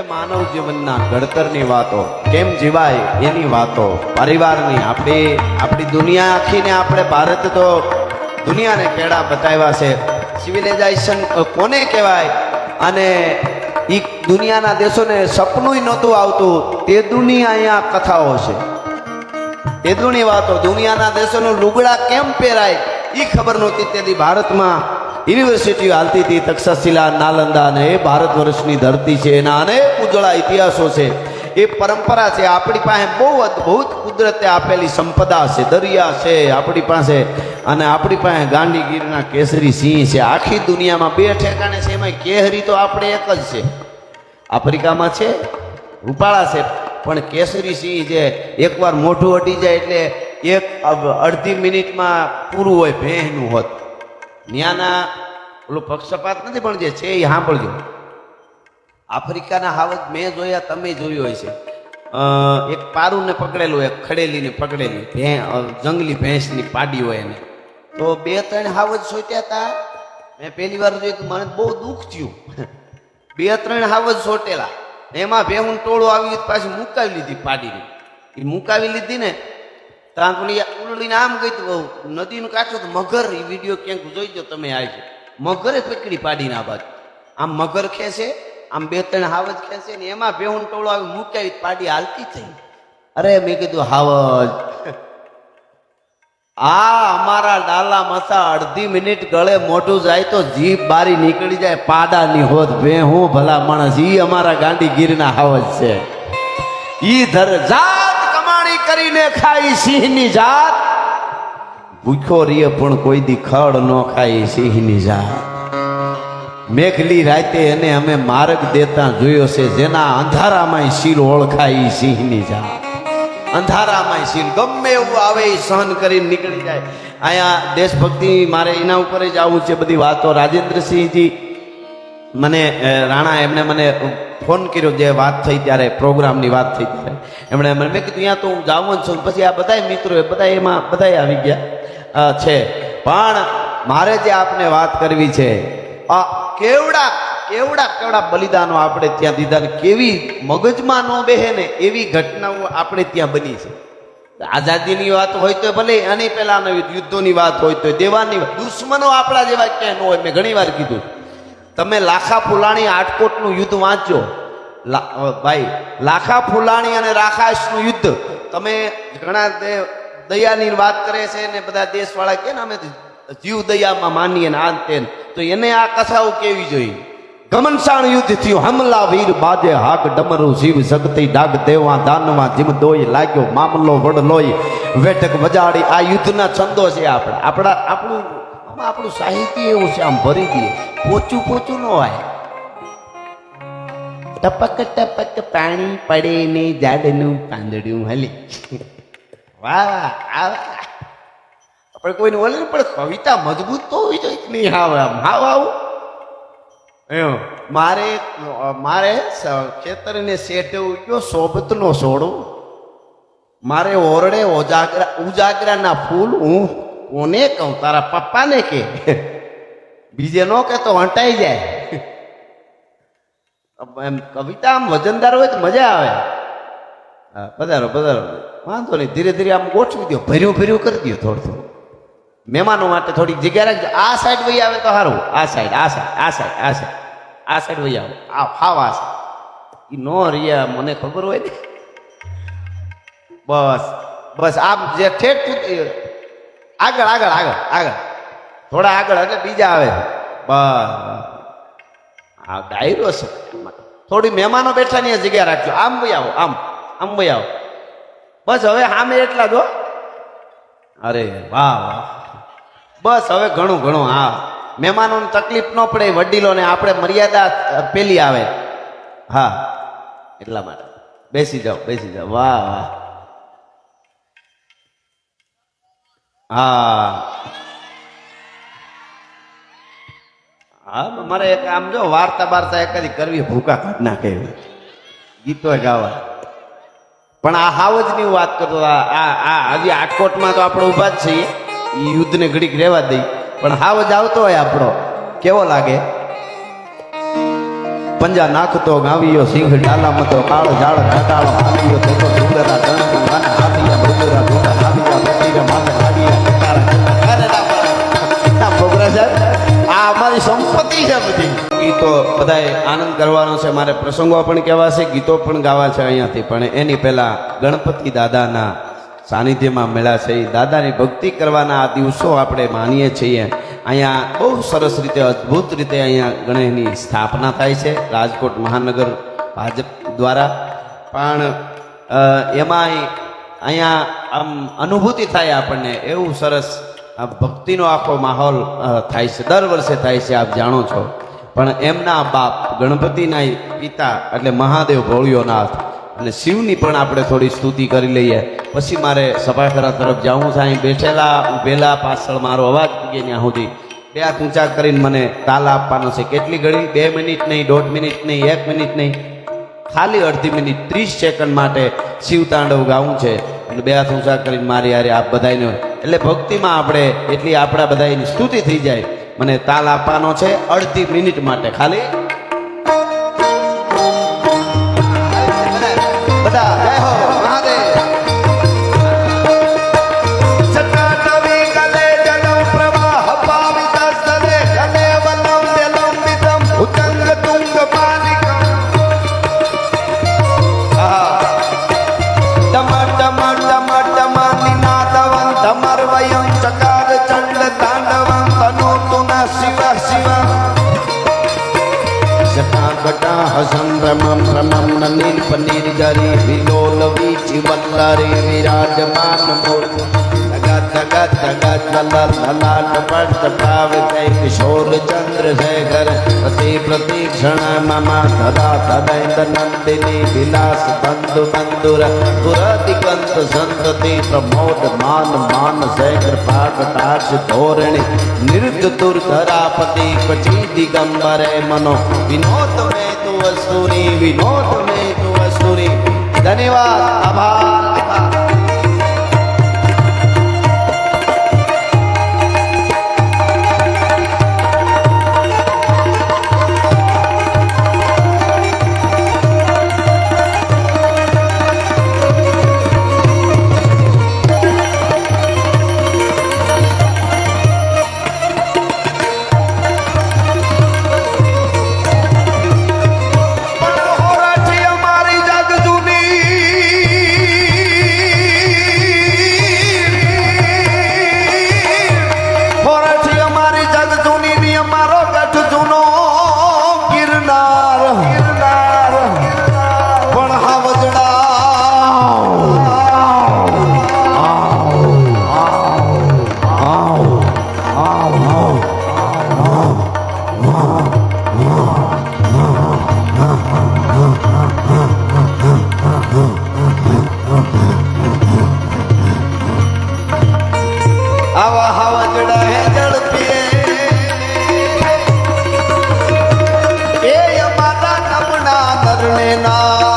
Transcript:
એટલે માનવ જીવનના ઘડતરની વાતો કેમ જીવાય એની વાતો. પરિવારની આપણી આપણી દુનિયા આખીને આપણે ભારત તો દુનિયાને કેળા બતાવ્યા છે. સિવિલાઇઝેશન કોને કહેવાય? અને એ દુનિયાના દેશોને સપનું નહોતું આવતું. તે દુનિયા અહીંયા કથાઓ છે. તેદુની વાતો દુનિયાના દેશોનું લુગડા કેમ પહેરાય? એ ખબર નહોતી. તેથી ભારતમાં યુનિવર્સિટીઓ હાલતી હતી તક્ષશિલા, નાલંદા અને એ ભારત વર્ષની ધરતી છે. એના અનેક ઉજળા ઇતિહાસો છે. એ પરંપરા છે. આપણી પાસે બહુ અદ્ભુત કુદરતે આપેલી સંપદા છે. દરિયા છે, આપણી પાસે. અને આપણી પાસે ગાંધીગીરના કેસરી સિંહ છે. આખી દુનિયામાં બે ઠેકાણે છે. એમાં કેહરી તો આપણે એક જ છે. આફ્રિકામાં છે, રૂપાળા છે. પણ કેસરી સિંહ જે એકવાર મોઢું હટી જાય એટલે એક અડધી મિનિટમાં પૂરું હોય, ભેંનું હોત. ન્યાના ઓલો પક્ષપાત નથી પણ જે છે એ સાંભળજો. આફ્રિકાના હાવજ મેં જોયા, તમે જોયું હોય છે. એક એક પારુને પકડેલું, એક ખડેલીને પકડેલી. ભે જંગલી ભેંસની પાડી હોય એને. તો બે, ત્રણ હાવજ સોટ્યા હતા મેં પહેલી વાર જોયું મને બહુ દુઃખ થયું. બે, ત્રણ હાવજ સોટેલા. એમાં ભેહું ટોળું આવી પાછી મુકાવી લીધી પાડીને. એ મુકાવી લીધી ને ત્યાં ઉલડીને આમ ગઈ તો નદીનું કાચો તો મગર એ વીડિયો ક્યાંક જોઈજો તમે આવજો મગરે પકડી પાડીને આ બાજુ. આમ મગર ખેંચે, આમ બે ત્રણ હાવજ ખેંચે ને એમાં ભેહું ટોળો આવી મૂક્યા પાડી હાલતી થઈ. અરે મેં કીધું, હાવજ. આ અમારા ડાલા મસા અડધી મિનિટ ગળે મોઢું જાય તો જીભ બારી નીકળી જાય પાડાની હોત બે હું ભલા માણસ. ઈ અમારા ગાંડીગીરના હાવજ છે. ઈ ધર જાત કમાણી કરીને ખાઈ સિંહની જાત? ભૂખ્યો રીએ પણ કોઈ દી ખડ ન ખાઈ સિંહની જાત. મેઘલી રાતે એને અમે માર્ગ દેતા જોયો છે, જેના અંધારામાં શીલ ઓળખાય સિંહની જાત. અંધારામાં શીલ, ગમે એવું આવે એ સહન કરીને નીકળી જાય. અહીંયા દેશભક્તિ, મારે એના ઉપર જ આવું છે બધી વાતો. રાજેન્દ્રસિંહજી, મને રાણા એમને મને ફોન કર્યો જે વાત થઈ ત્યારે પ્રોગ્રામની વાત થઈ ત્યારે. એમણે મને મેં કીધું ત્યાં તો હું જાઉં છું. પછી આ બધાય મિત્રો બધા એમાં, બધાય આવી ગયા. છે. પણ મારે જે આપને વાત કરવી છે આ કેવડા કેવડા કેવડા બલિદાનો આપણે ત્યાં દીધા ને કેવી મગજમાં ન બેહે ને એવી ઘટનાઓ આપણે ત્યાં બની છે. આઝાદીની વાત હોય તો ભલે અને પહેલા યુદ્ધોની વાત હોય તો દેવાની દુશ્મનો આપણા જેવા ક્યાંય ન હોય. મેં ઘણી વાર કીધું. તમે લાખા ફુલાણી આટકોટનું યુદ્ધ વાંચો ભાઈ, લાખા ફુલાણી અને રાખાશનું યુદ્ધ. તમે ઘણા દયાની વાત કરે છે ને બધા દેશવાળા કે ને અમે જીવ દયામાં માનીએ ને આ તેન તો એને આ કથાઓ કેવી જોઈએ ગમનસાણ યુદ્ધ થયું. હમલા વીર બાજે હાક ડમરું જીવ શક્તિ ડાગ દેવા દાનવા જીમ દોય લાગ્યો. મામલો વડ લોય વેટક વજાડી. આ યુદ્ધના છંદો છે આપણા. આપણા આપણું આમાં આપણું સાહિત્ય એવું છે, આમ ભરી દઈએ. પોચું પોચું ન હોય. ટપક ટપક પાણી પડે ને ઝાડનું પાંદડું હલી. વાહ વાહ આપણે કોઈને ઓલે પણ કવિતા મજબૂત તો હોવી જોઈએ નહીં? હાવ, આમ, હાવ આવું એમ, મારે મારે ખેતરને શેઠવું ગયો સોબતનો સોડું. મારે ઓરડે ઉજાગરા ઉજાગરાના ફૂલ હું કોને કહું તારા પપ્પાને કે બીજે ન કે તો હંટાઈ જાય એમ કવિતા આમ વજનદાર હોય તો મજા આવે પધારો પધારો વાંધો નહીં ધીરે ધીરે આમ ગોઠવી દો ભર્યું ભર્યું કરી દો થોડું થોડું મહેમાનો માટે થોડીક જગ્યા રાખજો આ સાઈડ વહી આવે તો સારું આ સાઈડ આ સાઈડ આ સાઈડ આ સાઈડ આ સાઈડ વહી આવો આ હાવ આ સાઈડ એ નો રહ્યા મને ખબર હોય ને બસ બસ આમ જે ઠેઠ આગળ આગળ આગળ આગળ. થોડા આગળ એટલે બીજા આવે. બસ. આ ડાયરો છે. થોડી મહેમાનો બેઠા ની જગ્યા રાખજો. આમ ભાઈ આવો, આમ આમ ભાઈ આવો. બસ હવે સામે એટલા જો અરે વાહ વાહ. બસ હવે ઘણું ઘણું, હા. મહેમાનોને તકલીફ ન પડે, વડીલોને આપણે મર્યાદા પેલી આવે. હા. એટલા માટે. બેસી જાઓ બેસી જાઓ. વાહ વાહ. હા. હા મારે એક આમ જો વાર્તા બાર્તા એકાદી કરવી, ભૂકા કાઢ નાખે. ગીતો ગાવા. પણ આ હાવજની વાત કરતો આ આ હજી આટકોટમાં તો આપણે ઊભા જ છીએ. ઈ યુદ્ધને ઘડીક રહેવા દઈ પણ હાવજ આવતો હોય આપણો. કેવો લાગે? પંજા નાખતો, ગાવીયો સિંહ ડાલા મતો કાળો ઝાડ, ઘટાડો થતો મારે પ્રસંગો પણ કહેવા છે, ગીતો પણ ગાવા છે અહીંયાથી. પણ એની પહેલાં ગણપતિ દાદાના સાનિધ્યમાં મેળા છે. એ દાદાની ભક્તિ કરવાના આ દિવસો આપણે માનીએ છીએ. અહીંયા બહુ સરસ રીતે, અદ્ભુત રીતે અહીંયા ગણેશની સ્થાપના થાય છે. રાજકોટ મહાનગર ભાજપ દ્વારા. પણ એમાંય અહીંયા આમ અનુભૂતિ થાય આપણને. એવું સરસ ભક્તિનો આખો માહોલ થાય છે. દર વર્ષે થાય છે, આપ જાણો છો. પણ એમના બાપ ગણપતિના પિતા એટલે મહાદેવ ભોળિયોનાથ. અને શિવની પણ આપણે થોડી સ્તુતિ કરી લઈએ. પછી મારે સભાખરા તરફ જાઉં છું. અહીં બેઠેલા ઊભેલા પાછળ મારો અવાજ પૂગે ત્યાં સુધી. બે હાથ ઊંચા કરીને મને તાલ આપવાનો છે. કેટલી ઘડી? બે મિનિટ નહીં, દોઢ મિનિટ નહીં, એક મિનિટ નહીં. ખાલી અડધી મિનિટ, ત્રીસ સેકન્ડ માટે શિવ તાંડવ ગાવું છે. એટલે બે હાથ ઊંચા કરીને મારી હારે આપ બધાને એટલે ભક્તિમાં આપણે એટલી આપણા બધાની સ્તુતિ થઈ જાય. મને તાલ આપવાનો છે અડધી મિનિટ માટે ખાલી. નિર્જરી વિલોલ વીચિ વલ્લરી વિરાજમાન મૂર્તિ જગત જગત જગત લલત લલાટ પટ પાવિતૈ કિશોર ચંદ્ર શેખર. પ્રતિ પ્રતિક્ષણ મમ ધરા તદૈંદ નંદિની વિલાસ બંધુ બંધુર પુરતિ કંત સંતતિ પ્રમોદ માન માન શેખર પાટ ટાક્ષ ધોરણી. નિરુદ્ધ ધરાપતિ દિગંબરે મનો. વિનોદ મે पूरी धन्यवाद आभार কাটবে না